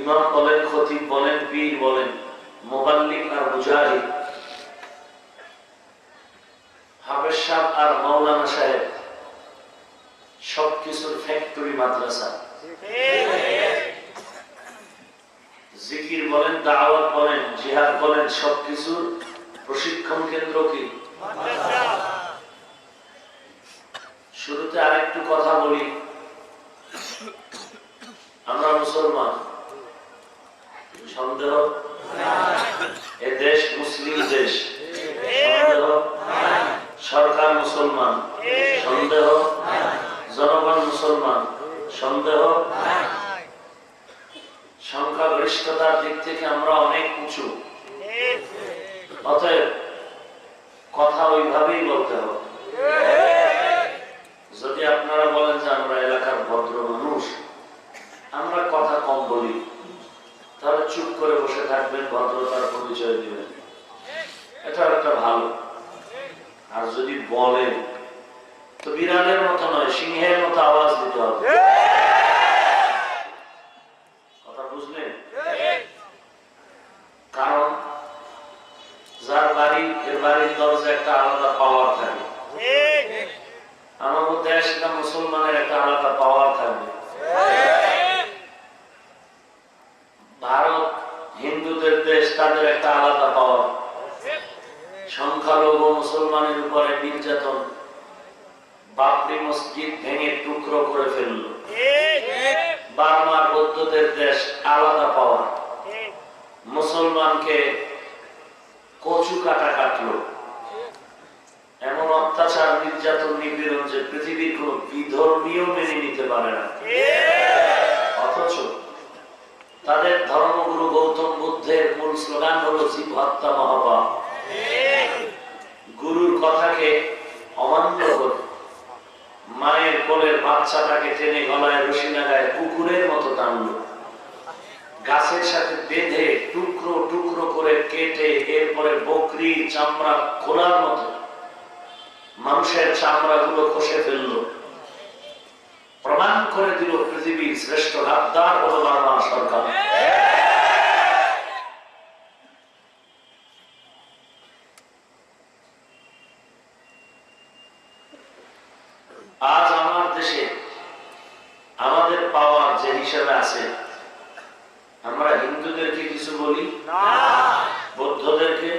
ইমাম বলেন খতিব বলেন, পীর বলেন, মোবাল্লিক আর মুজাহিদ হাফেজ সাহেব আর মাওলানা সাহেব, সবকিছুর ফ্যাক্টরি মাদ্রাসা। জিকির বলেন, দাওয়াত বলেন, জিহাদ বলেন, সবকিছুর প্রশিক্ষণ কেন্দ্র কি? শুরুতে আরেকটু কথা বলি। আমরা মুসলমান। সন্দেহ? এ দেশ মুসলিম দেশ। সরকার মুসলমান। সন্দেহ? জনগণ মুসলমান। সন্দেহ? সংখ্যাগরিষ্ঠতার দিক থেকে আমরা অনেক উঁচু। অতএব কথা ওইভাবেই বলতে হবে। যদি আপনারা বলেন যে আমরা এলাকার ভদ্র মানুষ, আমরা তাহলে চুপ করে বসে থাকবেন, ভদ্রতার পরিচয় দিবেন। এটা একটা ভালো। আর যদি বলেন, তো বিড়ালের মতো নয়, সিংহের মতো আওয়াজ দিতে হবে কথা বুঝলেন কারণ যার বাড়ি এর বাড়ির দরজা একটা আলাদা পাওয়ার থাকে আমার মধ্যে আসলে মুসলমানের একটা আলাদা পাওয়ার থাকবে ভারত হিন্দুদের দেশ তাদের একটা আলাদা পাওয়ার সংখ্যালঘু মুসলমানের উপরে নির্যাতন বাবরি মসজিদ ভেঙে টুকরো করে ফেলল বৌদ্ধদের দেশ আলাদা পাওয়ার মুসলমানকে কচু কাটা কাটলো। এমন অত্যাচার নির্যাতন নিপীড়ন যে পৃথিবীর কোন বিধর্মীয় মেনে নিতে পারে না। অথচ তাদের ধর্মগুরু গৌতম বুদ্ধের মূল স্লোগান হলো জীব হত্যা মহাপাপ। মানুষের চামড়া গুলো খসে ফেলল। প্রমাণ করে দিল পৃথিবীর শ্রেষ্ঠ গাদ্দার হলো বাংলা সরকার। আজ আমার দেশে আমাদের পাওয়ার যে হিসাবে আছে, আমরা হিন্দুদেরকে কিছু বলি? বৌদ্ধদেরকে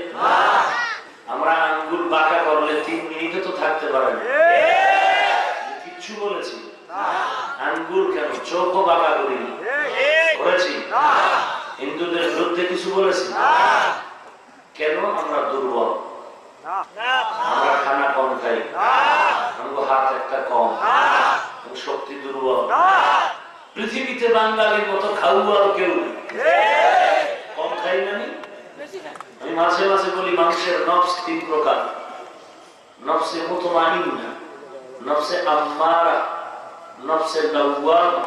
আমরা আঙ্গুল বাঁকা করলে তিন মিনিটে তো থাকতে পারে না কিচ্ছু বলেছি আঙ্গুল কেন চোখও বাঁকা করিনি করেছি হিন্দুদের বিরুদ্ধে কিছু বলেছি কেন আমরা দুর্বল আমরা খানা কম খাই আমাকে হাত একটা কম আমি শক্তি দুর্বল পৃথিবীতে বাঙালির মতো খাওয়ার কেউ নেই। কম খাই মানে আমি মাঝে মাঝে বলি মানুষের নফস তিন প্রকার। নফসে মুতমাইন্না নফসে আম্মারা নফসে লাওয়ামা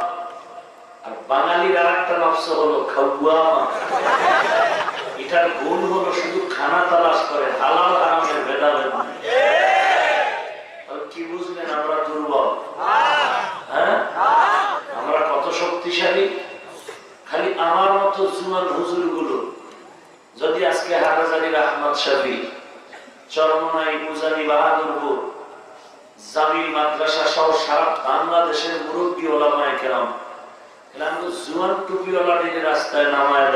আর বাঙালির আর একটা নফস হলো খাওয়ামা। এটার গুণ হলো শুধু খানা তালাশ করে হালাল হারামের ভেদাভেদ। কি বুঝলেন আমরা দুর্বল? শক্তিশালী। খালি আমার মতো জুয়ান হুজুরগুলো যদি আজকে হাটাজারির আহমদ শাফি চরমনাই মুজানি বাহাদুরপুর, জামিল মাদ্রাসা সহ সারা বাংলাদেশের মুরব্বী ওলামায় কেরাম জুয়ান হয়ে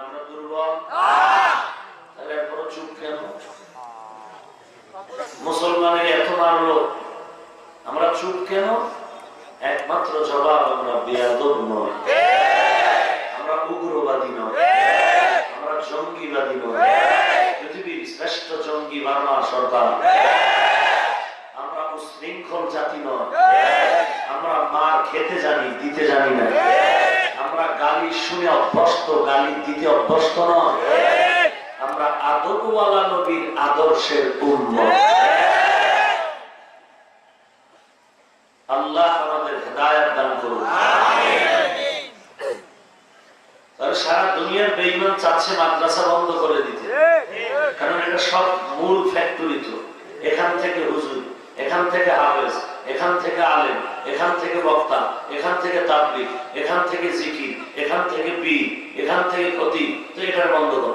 আমরা দুর্বল। তাহলে চুপ কেন? মুসলমানের এত মারলো। আমরা চুপ কেন? একমাত্র জবাব আমরা বেয়াদব নয়। আমরা উগ্রবাদী নয়। আমরা জঙ্গিবাদী নয়। পৃথিবীর শ্রেষ্ঠ জঙ্গি বাংলা সরকার। আমরা উশৃঙ্খল জাতি নয়। আমরা মার খেতে জানি, দিতে জানি না। আমরা গালি শুনে অভ্যস্ত, গালি দিতে অভ্যস্ত নয়। আদরওয়ালা নবীর আদর্শের পূর্ণ আল্লাহ আমাদের হেদায়ত দান করুন। সারা দুনিয়ার বেইমান চাচ্ছে মাদ্রাসা বন্ধ করে দিতে। কারণ এটা সব মূল ফ্যাক্টরি তো। এখান থেকে হুজুর, এখান থেকে এখান থেকে আলেম, এখান থেকে বক্তা, এখান থেকে তাবলিক এখান থেকে জিকির, এখান থেকে বি এখান থেকে ক্ষতি তো এটার বন্ধ কর।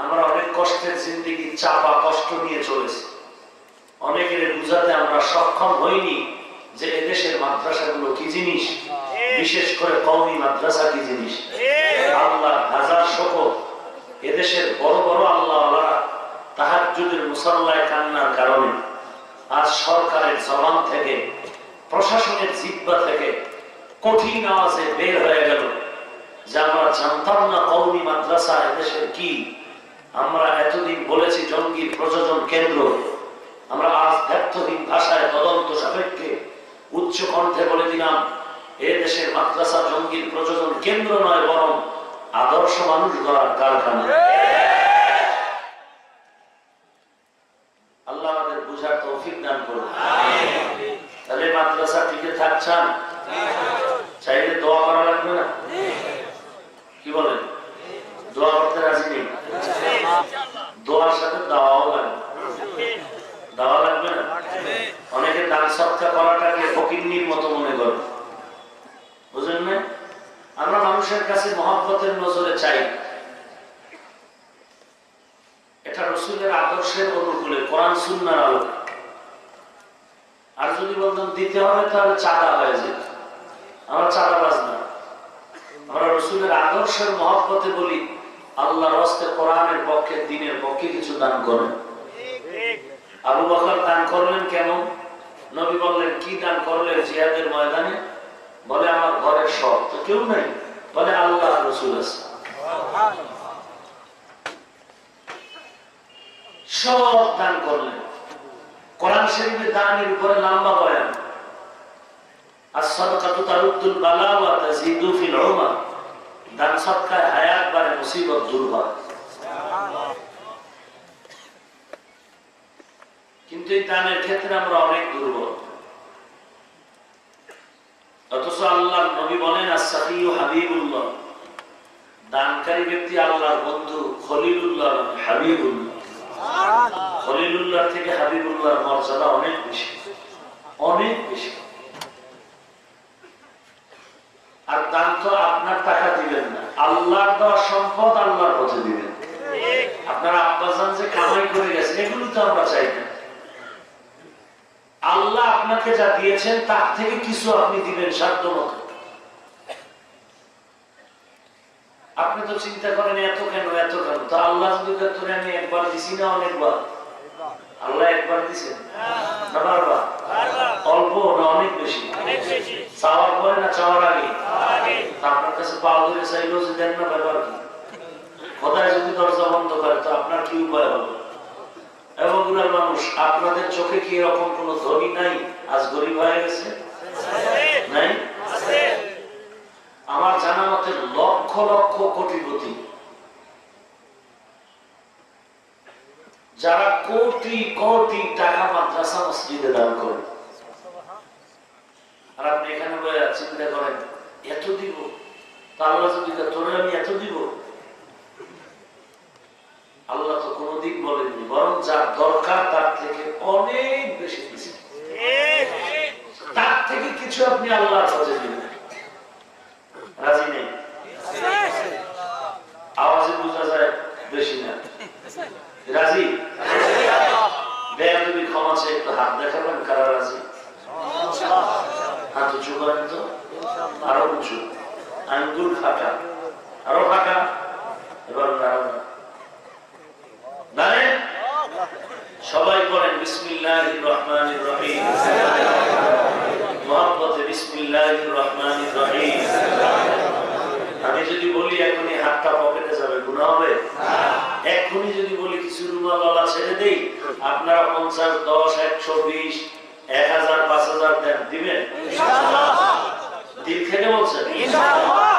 আমরা অনেক কষ্টের জিন্দিগি, চাপা কষ্ট নিয়ে চলেছি। অনেকের বুঝাতে আমরা সক্ষম হইনি যে এদেশের মাদ্রাসাগুলো কি জিনিস? বিশেষ করে কওমি মাদ্রাসা কি জিনিস? আল্লাহ হাজার শকর এদেশের বড় বড় আল্লাহ তাহার যুগের মুসল্লায় কান্নার কারণে আজ সরকারের জবান থেকে, প্রশাসনের জিব্বা থেকে কঠিন আওয়াজে বের হয়ে গেল যে আমরা জানতাম না কৌমি মাদ্রাসা এদেশের কি আমরা এতদিন বলেছি জঙ্গির প্রযোজন কেন্দ্র। আমরা আজ ব্যর্থহীন ভাষায় তদন্ত সাপেক্ষে উচ্চ কণ্ঠে বলে দিলাম, এ দেশের মাদ্রাসা জঙ্গির প্রযোজন কেন্দ্র নয়, বরং আদর্শ মানুষ গড়ার কারখানা আল্লাহ আমাদের বুঝার তৌফিক দান করুন তাহলে মাদ্রাসা টিকে থাকছেন চাইলে দোয়া করা লাগবে না কি বলেন দোয়া করতে রাজি নেই দোয়ার সাথে দাওয়াও লাগবে দাওয়া লাগবে না অনেকে দান সৎকা করাটাকে ফকিন্নির মতো মনে করে বুঝলেন না আমরা মানুষের কাছে মহাব্বতের নজরে চাই এটা রসুলের অনুকূলে কোরআন সুন্নার আলোকে আর যদি বলতাম, দিতে হবে, তাহলে চাঁদা হয়ে যেত। আমরা চাঁদাবাজ না আমরা রসুলের আদর্শের মহব্বতে বলি, আল্লাহর হস্তে কোরআনের পক্ষে, দিনের পক্ষে কিছু দান করেন। আবু বকর দান করলেন কেন? নবী বললেন, কি দান করলেন জিহাদের ময়দানে? বলে, আমার ঘরের সব। তো কেউ নাই? বলে, আল্লাহ রসুল আছে। সব কোরআন দানের উপরে লম্বা বয়ান। আর সদকাতু তারুদ্দুল বালা ওয়া তাজিদু ফিল উমার। দান সদকায় হায়াত বাড়ে, মুসিবত দূর হয়। কিন্তু এই দানের ক্ষেত্রে আমরা অনেক দুর্বল। অথচ আল্লাহর নবী বলেন আসাফি ও হাবিবুল্লাহ। দানকারী ব্যক্তি আল্লাহর বন্ধু খলিলুল্লাহ, হাবিবুল্লাহ। খলিলুল্লাহ থেকে হাবিবুল্লাহর মর্যাদা অনেক বেশি। অনেক বেশি। আর দান তো আপনার টাকা দিবেন না। আল্লাহর দেওয়া সম্পদ আল্লাহর পথে দিবেন। আপনার আব্বাসান যে কামাই করে গেছেন, এগুলো তো আমরা চাই না। আল্লাহ আপনাকে যা দিয়েছেন, তার থেকে কিছু আপনি দিবেন সাধ্য মতো আপনি তো চিন্তা করেন, এত কেন এত কেন? তো আল্লাহ যদি আমি একবার দিছি না, অনেকবার। আল্লাহ একবার দিছেন। না বারবার। অল্প না অনেক বেশি। চাওয়ার পরে না চাওয়ার আগে? আপনার কাছে পাওয়া ধরে চাইলেও যে দেন না ব্যাপার কি? কোথায় যদি দরজা বন্ধ করে তো আপনার কি উপায় হবে? এবং মানুষ আপনাদের চোখে কি এরকম কোন ধনী নাই? আজ গরিব হয়ে গেছে? নাই? আমার জানা মতে লক্ষ লক্ষ কোটিপতি যারা কোটি কোটি টাকা মাদ্রাসা মসজিদে দান করে। আর আপনি এখানে বলে চিন্তা করেন, এত দিব? আল্লাহ যদি আমি এত দিব? আল্লাহ তো বলেননি, বরং যার দরকার তার থেকে অনেক বেশি তার থেকে কিছু আপনি দিবেন। রাজি নেই আওয়াজে বোঝা যায় বেশি না রাজি বেয়া তুমি ক্ষমা চেয়ে একটু হাত দেখাবেন কারা রাজি হাত উঁচু করেন তো আরও উঁচু আঙ্গুল ফাঁকা আরও ফাঁকা এবার দাঁড়ানো দাঁড়েন সবাই করেন বিসমিল্লাহ রহমান রহিম মোহাম্মতে বিসমিল্লাহ রহমান রহিম আমি যদি বলি এখনই হাতটা পকেটে যাবে গুণা হবে? এখনই যদি বলি কিছু রুমাল ছেড়ে দেই আপনারা পঞ্চাশ দশ একশো বিশ এক হাজার পাঁচ হাজার দেন দিবেন? দিল থেকে বলছেন?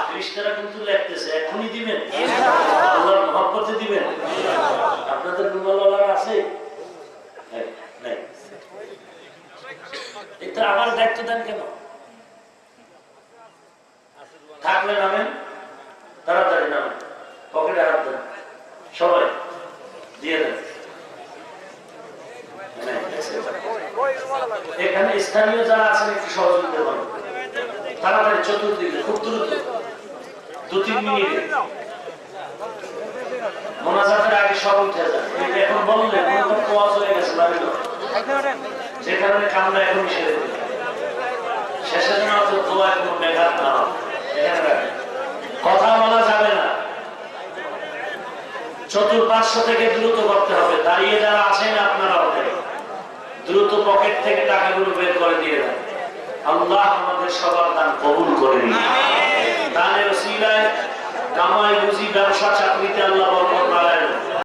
খ্রিস্টানরা কিন্তু লেখতেছে এখনই দিবেন। আল্লাহর মহব্বতে দিবেন। আপনাদের রুমালার আছে। এটা আমার দায়িত্ব দেন কেন? থাকলে নামেন, তাড়াতাড়ি নামেন। পকেটে হাত দেন। সবাই, দিয়ে দেন। এখানে স্থানীয় যারা আছেন, একটু সহযোগিতা করেন। তাড়াতাড়ি, চতুর্দিকে, খুব দ্রুত। দু, তিন মিনিটে। মোনাজাতের আগে সব উঠে যায় এখন বললে কোয়াজ হয়ে গেছে বাড়ির যে কারণে কামরা এখন সেরে শেষের জন্য দোয়া কোনো ব্যাঘাত না হয়। এখানে রাখেন। কথা বলা যাবে না চতুর্পার্শ্ব থেকে দ্রুত করতে হবে। দাঁড়িয়ে যারা আছেন আপনারা ওদের। দ্রুত পকেট থেকে টাকাগুলো বের করে দিয়ে দেন। আল্লাহ আমাদের সবার দান কবুল করে নিন। দানের ওসিলায় কামায় বুঝি ব্যবসা চাকরিতে আল্লাহ বরকত